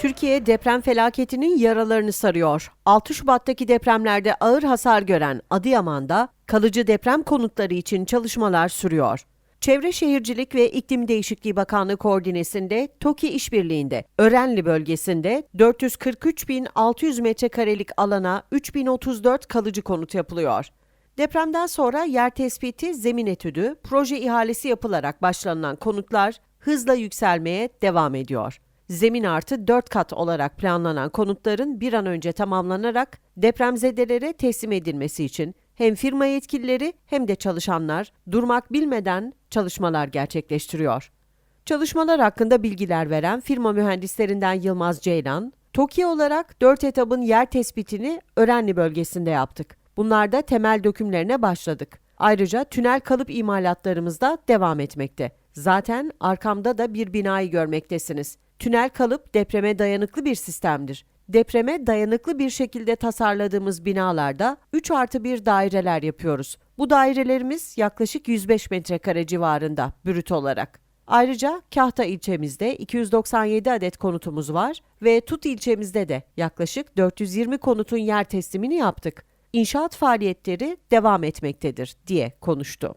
Türkiye deprem felaketinin yaralarını sarıyor. 6 Şubat'taki depremlerde ağır hasar gören Adıyaman'da kalıcı deprem konutları için çalışmalar sürüyor. Çevre Şehircilik ve İklim Değişikliği Bakanlığı koordinesinde TOKİ işbirliğinde Örenli bölgesinde 443.600 metrekarelik alana 3034 kalıcı konut yapılıyor. Depremden sonra yer tespiti, zemin etüdü, proje ihalesi yapılarak başlanılan konutlar hızla yükselmeye devam ediyor. Zemin artı 4 kat olarak planlanan konutların bir an önce tamamlanarak depremzedelere teslim edilmesi için hem firma yetkilileri hem de çalışanlar durmak bilmeden çalışmalar gerçekleştiriyor. Çalışmalar hakkında bilgiler veren firma mühendislerinden Yılmaz Ceylan, TOKİ olarak 4 etabın yer tespitini Örenli bölgesinde yaptık. Bunlarda temel dökümlerine başladık. Ayrıca tünel kalıp imalatlarımız da devam etmekte. Zaten arkamda da bir binayı görmektesiniz. Tünel kalıp depreme dayanıklı bir sistemdir. Depreme dayanıklı bir şekilde tasarladığımız binalarda 3 artı 1 daireler yapıyoruz. Bu dairelerimiz yaklaşık 105 metrekare civarında brüt olarak. Ayrıca Kahta ilçemizde 297 adet konutumuz var ve Tut ilçemizde de yaklaşık 420 konutun yer teslimini yaptık. İnşaat faaliyetleri devam etmektedir diye konuştu.